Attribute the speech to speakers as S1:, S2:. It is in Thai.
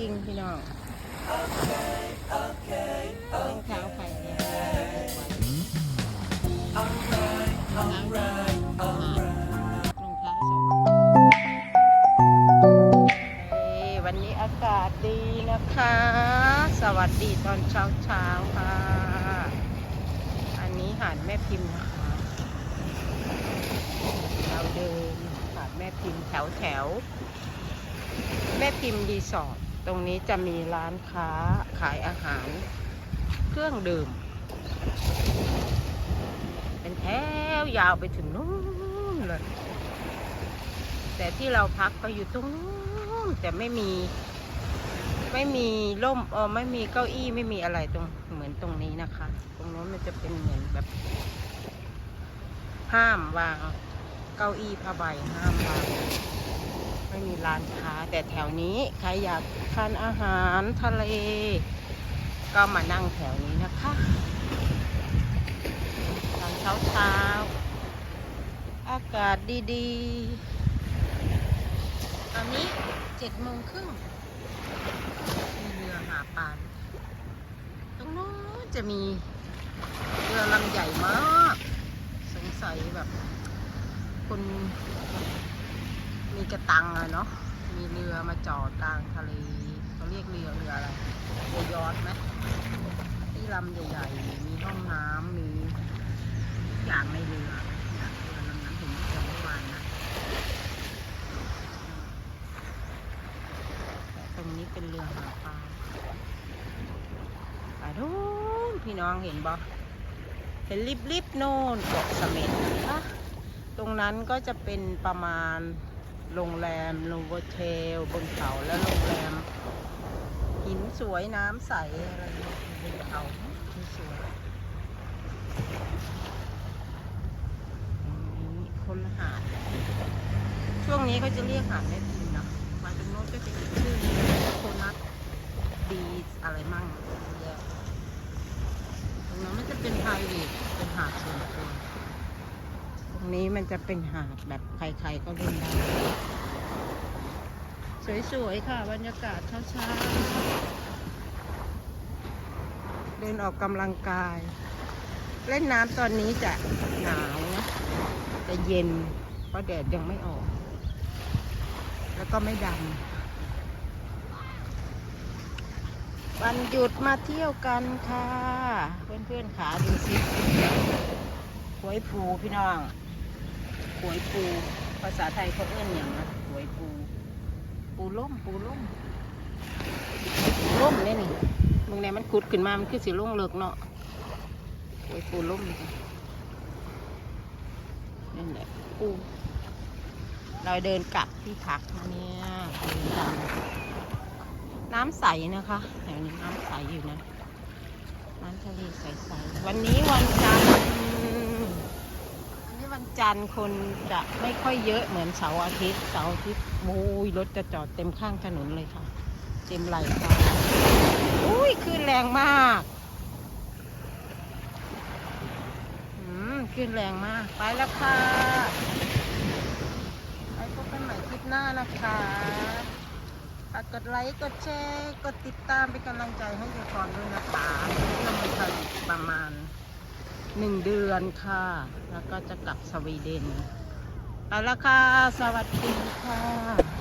S1: ริงพี่น้องรองเท้าใครเนี่ยรองเท้ารงท้าสองเอ้ยวันนี้อากาศดีนะคะ สวัสดีตอนเช้าเช้าค่ะ อันนี้หาดแม่พิมพ์นะคะ เราเดินหาดแม่พิมพ์แถวแถวๆแม่พิมพ์รีสอร์ท ตรงนี้จะมีร้านค้าขายอาหารเครื่องดื่ม เป็นแถวยาวไปถึงนู้นเลยแต่ที่เราพักก็อยู่ตรงนู้นแต่ไม่มี ไม่มีร่มเออไม่มีเก้าอี้ไม่มีอะไรตรงเหมือนตรงนี้นะคะ ตรงนู้นมันจะเป็นเหมือนแบบ ห้ามวาง เก้าอี้ผ้าใบห้ามวาง ไม่มีร้านค้า แต่แถวนี้ใครอยากทานอาหารทะเล ก็มานั่งแถวนี้นะคะตอนเช้าเช้าๆอากาศดีๆ ตอนนี้เจ็ดโมงครึ่งมีเรือหาปลาตรงโน้นจะมีเรือลำใหญ่มาก สงสัยแบบคน มีกระตังอะเนาะ มีเรือมาจอดกลางทะเลเขาเรียกเรือเรืออะไรเรือยอทไหมที่ลำใหญ่ๆ มีห้องน้ำมีทุกอย่างในเรือนี่เรือลำนั้นผมเมื่อวานนะแต่ตรงนี้เป็นเรือหาปลาไปดูพี่น้องเห็นบ่เห็นริบๆโน่นเกาะเสม็ดนะตรงนั้นก็จะเป็นประมาณ โรงแรมโนโวเทลบนเขาและโรงแรม หินสวยน้ำใส อะไรบนเขาสวยนี้คนหาด ช่วงนี้เขาจะเรียกหาดแม่พิมนะมาตรงโน้นก็จะอีชื่อโคนัทดีอะไรมั่งเยอะตรงนั้นมันจะเป็นไพรเวทเป็นหาดส่วนตัว นี้มันจะเป็นหาดแบบใครๆก็เล่นได้ สวยๆ ค่ะบรรยากาศเช้าๆ เดินออกกำลังกาย เล่นน้ำตอนนี้จะหนาวนะจะเย็น เพราะแดดยังไม่ออก แล้วก็ไม่ดำวันหยุดมาเที่ยวกันค่ะ เพื่อนๆขาดูสิหวยปูพี่น้อง หวยปู ภาษาไทยเขาเอื้อนอย่างนะหวยปู ปูล่มปูล่มปูล่มเนี่ยนี่มึงเนี่ยมันขุดขึ้นมา มันคือสีล่งเลิกเนาะหวยปูล่มจ้ะนี่แหละปูเราเดินกลับที่พักเนี่ยน้ำใสนะคะแถวนี้น้ำใสอยู่นะน้ำทะเลใสๆวันนี้วันจันทร์ จันทร์คนจะไม่ค่อยเยอะเหมือนเสาร์อาทิตย์เสาร์อาทิตย์โอ้ยรถจะจอดเต็มข้างถนนเลยค่ะ เต็มไหลค่ะอุ้ยขึ้นแรงมากอืมขึ้นแรงมาก ไปแล้วค่ะ ไปพบกันใหม่คลิปหน้านะคะฝากกดไลค์ กดแชร์ กดติดตามเป็นกำลังใจให้ทุกคนด้วยนะคะเรื่องมันผลิตประมาณ หนึ่งเดือนค่ะ แล้วก็จะกลับสวีเดนไปแล้วค่ะ สวัสดีค่ะ